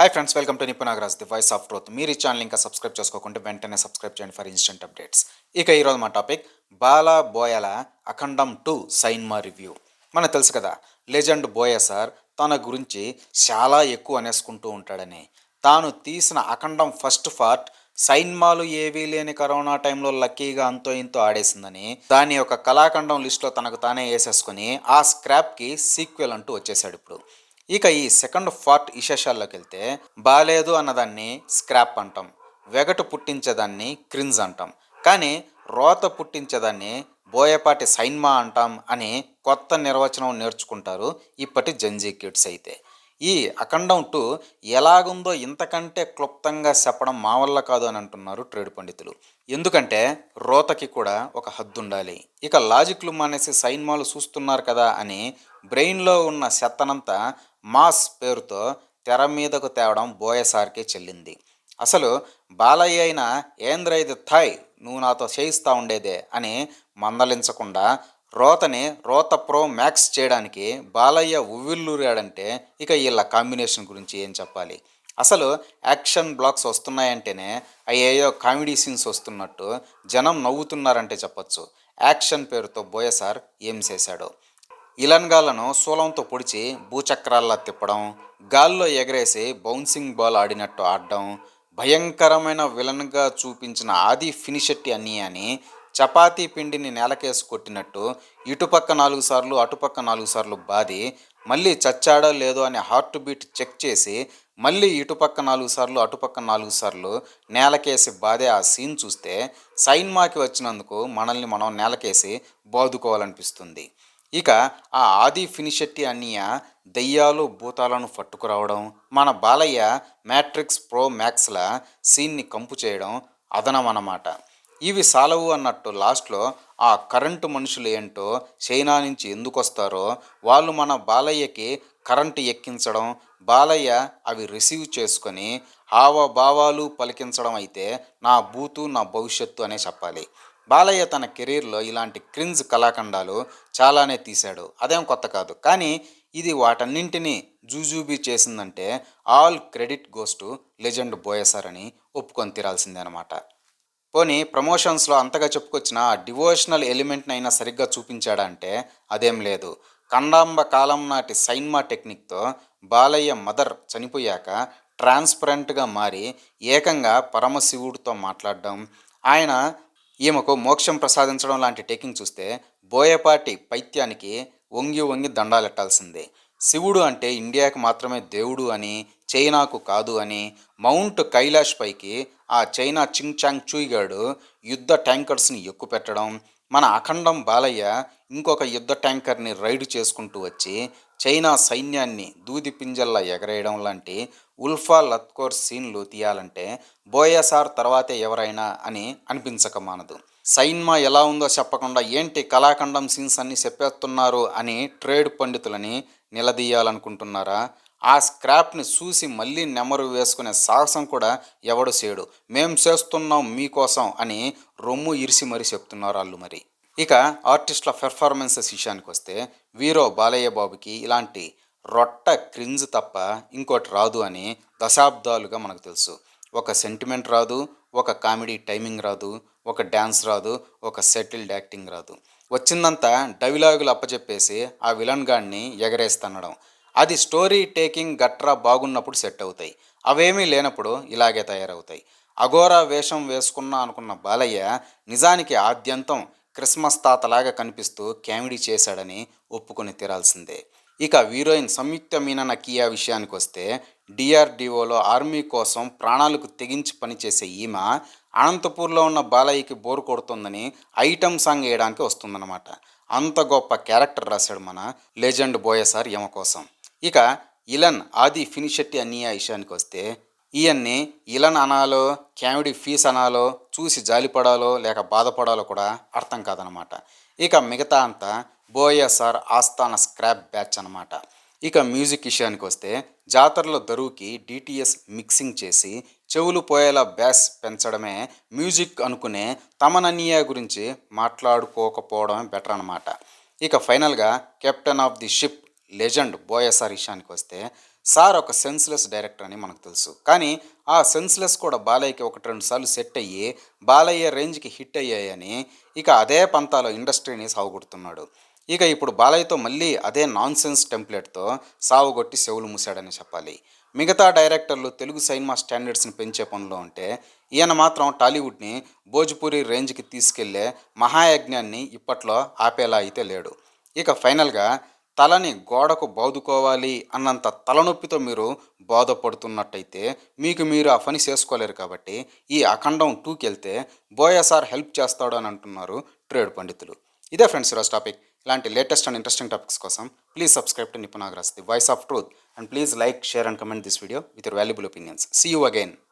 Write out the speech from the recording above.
Hi friends welcome to నిపుణాగరాజ్ the voice of truth మీరు ఈ ఛానల్ ఇంకా సబ్స్క్రైబ్ చేసుకోకుంటే వెంటనే సబ్స్క్రైబ్ చేయండి ఫర్ ఇన్స్టెంట్ అప్డేట్స్ ఇక ఈరోజు మా టాపిక్ బాలా బోయల అఖండం టూ సైన్మా రివ్యూ మనకు తెలుసు కదా లెజెండ్ బోయ సార్ తన గురించి చాలా ఎక్కువ అనేసుకుంటూ ఉంటాడని. తాను తీసిన అఖండం ఫస్ట్ పార్ట్ సైన్మాలు ఏవీ లేని కరోనా టైంలో లక్కీగా అంతో ఇంతో ఆడేసిందని దాని యొక్క కళాఖండం లిస్టులో తనకు తానే వేసేసుకుని ఆ స్క్రాప్కి సీక్వెల్ అంటూ వచ్చేసాడు ఇప్పుడు. ఇక ఈ సెకండ్ పార్ట్ విశేషాల్లోకి వెళ్తే బాలేదు అన్నదాన్ని స్క్రాప్ అంటాం వెగటు పుట్టించేదాన్ని క్రింజ్ అంటాం కానీ రోత పుట్టించేదాన్ని బోయపాటి సైన్మా అంటాం అని కొత్త నిర్వచనం నేర్చుకుంటారు ఇప్పటి జంజీ కిడ్స్ అయితే. ఈ అఖండం టూ ఎలాగుందో ఇంతకంటే క్లుప్తంగా చెప్పడం మా వల్ల కాదు అని అంటున్నారు ట్రేడ్ పండితులు. ఎందుకంటే రోతకి కూడా ఒక హద్దు ఉండాలి ఇక లాజిక్లు మానేసి సైన్మాలు చూస్తున్నారు కదా అని బ్రెయిన్లో ఉన్న చెత్తనంతా మాస్ పేరుతో తెర మీదకు తేవడం బోయసార్కే చెల్లింది. అసలు బాలయ్య అయిన ఏంద్రైది థాయ్ నువ్వు నాతో చేయిస్తూ ఉండేదే అని మందలించకుండా రోతని రోత ప్రో మ్యాక్స్ చేయడానికి బాలయ్య ఉవ్విల్లూరాడంటే ఇక వీళ్ళ కాంబినేషన్ గురించి ఏం చెప్పాలి? అసలు యాక్షన్ బ్లాక్స్ వస్తున్నాయంటేనే అయ్యేయో కామెడీ సీన్స్ వస్తున్నట్టు జనం నవ్వుతున్నారంటే చెప్పొచ్చు. యాక్షన్ పేరుతో బోయసార్ ఏం చేశాడో. ఇలన్గాలను శూలంతో పొడిచి భూచక్రాల్లా తిప్పడం గాల్లో ఎగరేసి బౌన్సింగ్ బాల్ ఆడినట్టు ఆడడం భయంకరమైన విలన్గా చూపించిన ఆది ఫినిషెట్టి అన్నీ అని చపాతీ పిండిని నేలకేసి కొట్టినట్టు ఇటుపక్క నాలుగు సార్లు అటుపక్క నాలుగు సార్లు బాది మళ్ళీ చచ్చాడో లేదో అని హార్ట్ బీట్ చెక్ చేసి మళ్ళీ ఇటుపక్క నాలుగు సార్లు అటుపక్క నాలుగు సార్లు నేలకేసి బాధే ఆ సీన్ చూస్తే సైన్మాకి వచ్చినందుకు మనల్ని మనం నేలకేసి బాదుకోవాలనిపిస్తుంది. ఇక ఆ ఆది ఫినిషెట్టి అన్నయ్య దెయ్యాలు భూతాలను పట్టుకురావడం మన బాలయ్య మ్యాట్రిక్స్ ప్రో మ్యాక్స్ల సీన్ని కంపు చేయడం అదనమన్నమాట. ఇవి సాలవు అన్నట్టు లాస్ట్లో ఆ కరెంటు మనుషులు ఏంటో చైనా నుంచి ఎందుకు వస్తారో వాళ్ళు మన బాలయ్యకి కరెంటు ఎక్కించడం బాలయ్య అవి రిసీవ్ చేసుకొని హావభావాలు పలికించడం అయితే నా బూతు నా భవిష్యత్తు అనే చెప్పాలి. బాలయ్య తన కెరీర్లో ఇలాంటి క్రింజ్ కళాఖండాలు చాలానే తీశాడు. అదేం కొత్త కాదు. కానీ ఇది వాటన్నింటినీ జూజూబీ చేసిందంటే all credit goes to legend బోయసార్ అని ఒప్పుకొని తీరాల్సిందే అనమాట పోనీ ప్రమోషన్స్లో అంతగా చెప్పుకొచ్చిన ఆ డివోషనల్ ఎలిమెంట్ని అయినా సరిగ్గా చూపించాడా అంటే అదేం లేదు. కండాంబ కాలం నాటి సైన్మా టెక్నిక్తో బాలయ్య మదర్ చనిపోయాక ట్రాన్స్పరెంట్గా మారి ఏకంగా పరమశివుడితో మాట్లాడడం ఆయన ఈమెకు మోక్షం ప్రసాదించడం లాంటి టేకింగ్ చూస్తే బోయపాటి పైత్యానికి వంగి వంగి దండాలెట్టాల్సిందే. శివుడు అంటే ఇండియాకి మాత్రమే దేవుడు అని చైనాకు కాదు అని మౌంట్ కైలాష్ పైకి ఆ చైనా చింగ్ చాంగ్ చూయిగాడు యుద్ధ ట్యాంకర్స్ని ఎక్కుపెట్టడం మన అఖండం బాలయ్య ఇంకొక యుద్ధ ట్యాంకర్ని రైడ్ చేసుకుంటూ వచ్చి చైనా సైన్యాన్ని దూది పింజల్లా ఎగరేయడం లాంటి ఉల్ఫా లత్కోర్ సీన్లు తీయాలంటే బోయసార్ తర్వాతే ఎవరైనా అని అనిపించక మానదు. సైన్మా ఎలా ఉందో చెప్పకుండా ఏంటి కళాఖండం సీన్స్ అన్ని చెప్పేస్తున్నారు అని ట్రేడ్ పండితులని నిలదీయాలనుకుంటున్నారా? ఆ స్క్రాప్ని చూసి మళ్ళీ నెమరు వేసుకునే సాహసం కూడా ఎవడు చేయడు. మేం చేస్తున్నాం మీకోసం అని రొమ్ము ఇరిసి మరీ చెప్తున్నారు వాళ్ళు మరి. ఇక ఆర్టిస్టుల పెర్ఫార్మెన్సెస్ విషయానికి వస్తే వీరో బాలయ్య బాబుకి ఇలాంటి రొట్ట క్రింజ్ తప్ప ఇంకోటి రాదు అని దశాబ్దాలుగా మనకు తెలుసు. ఒక సెంటిమెంట్ రాదు ఒక కామెడీ టైమింగ్ రాదు ఒక డ్యాన్స్ రాదు ఒక సెటిల్డ్ యాక్టింగ్ రాదు. వచ్చిందంతా డైలాగులు అప్పచెప్పేసి ఆ విలన్ గాడిని ఎగరేస్తనడం. అది స్టోరీ టేకింగ్ గట్రా బాగున్నప్పుడు సెట్ అవుతాయి. అవేమీ లేనప్పుడు ఇలాగే తయారవుతాయి. అఘోరా వేషం వేసుకున్నా అనుకున్న బాలయ్య నిజానికి ఆద్యంతం క్రిస్మస్ తాతలాగా కనిపిస్తూ కామెడీ చేశాడని ఒప్పుకొని తీరాల్సిందే. ఇక హీరోయిన్ సంయుక్త మీనన కియా విషయానికి వస్తే డిఆర్డిఓలో ఆర్మీ కోసం ప్రాణాలకు తెగించి పనిచేసే ఈమె అనంతపూర్లో ఉన్న బాలయ్యకి బోరు కొడుతుందని ఐటమ్ సాంగ్ వేయడానికి వస్తుందన్నమాట. అంత గొప్ప క్యారెక్టర్ రాశాడు మన లెజెండ్ బోయసార్ యమ కోసం ఇక ఇలన్ ఆది ఫినిషెట్టి అన్నయ్య విషయానికి వస్తే ఈయన్ని ఇలన్ అనాలో కామెడీ ఫీస్ అనాలో చూసి జాలిపడాలో లేక బాధపడాలో కూడా అర్థం కాదనమాట. ఇక మిగతా అంతా బోయసార్ ఆస్థాన స్క్రాప్ బ్యాచ్ అనమాట ఇక మ్యూజిక్ విషయానికి వస్తే జాతరలో దరువుకి డిటిఎస్ మిక్సింగ్ చేసి చెవులు పోయేలా బ్యాస్ పెంచడమే మ్యూజిక్ అనుకునే తమనన్నయ్య గురించి మాట్లాడుకోకపోవడమే బెటర్ అనమాట ఇక ఫైనల్గా captain of the ship legend బోయసార్ విషయానికి వస్తే సార్ ఒక సెన్స్లెస్ డైరెక్టర్ అని మనకు తెలుసు. కానీ ఆ సెన్స్లెస్ కూడా బాలయ్యకి ఒకటి రెండు సార్లు సెట్ అయ్యి బాలయ్య రేంజ్కి హిట్ అయ్యాయని ఇక అదే పంతాలో ఇండస్ట్రీని సాగుడుతున్నాడు ఇక ఇప్పుడు బాలయ్యతో మళ్ళీ అదే నాన్ సెన్స్ టెంప్లెట్తో సావుగొట్టి చెవులు మూసాడని చెప్పాలి. మిగతా డైరెక్టర్లు తెలుగు సినిమా స్టాండర్డ్స్ని పెంచే పనిలో ఉంటే ఈయన మాత్రం టాలీవుడ్ని భోజ్పూరి రేంజ్కి తీసుకెళ్ళే మహాయజ్ఞాన్ని ఇప్పట్లో ఆపేలా అయితే లేడు. ఇక ఫైనల్గా తలని గోడకు బాదుకోవాలి అన్నంత తలనొప్పితో మీరు బాధపడుతున్నట్టయితే మీకు మీరు ఆ పని చేసుకోలేరు కాబట్టి ఈ అఖండం టూకి వెళ్తే బోయసార్ హెల్ప్ చేస్తాడు అని అంటున్నారు ట్రేడ్ పండితులు. ఇదే ఫ్రెండ్స్ ఈరోజు టాపిక్. ఇలాంటి లేటెస్ట్ అండ్ ఇంట్రెస్టింగ్ టాపిక్స్ కోసం please subscribe to నిపుణాగ్రాస్ the voice of truth and please like share and comment this video with your valuable opinions. See you again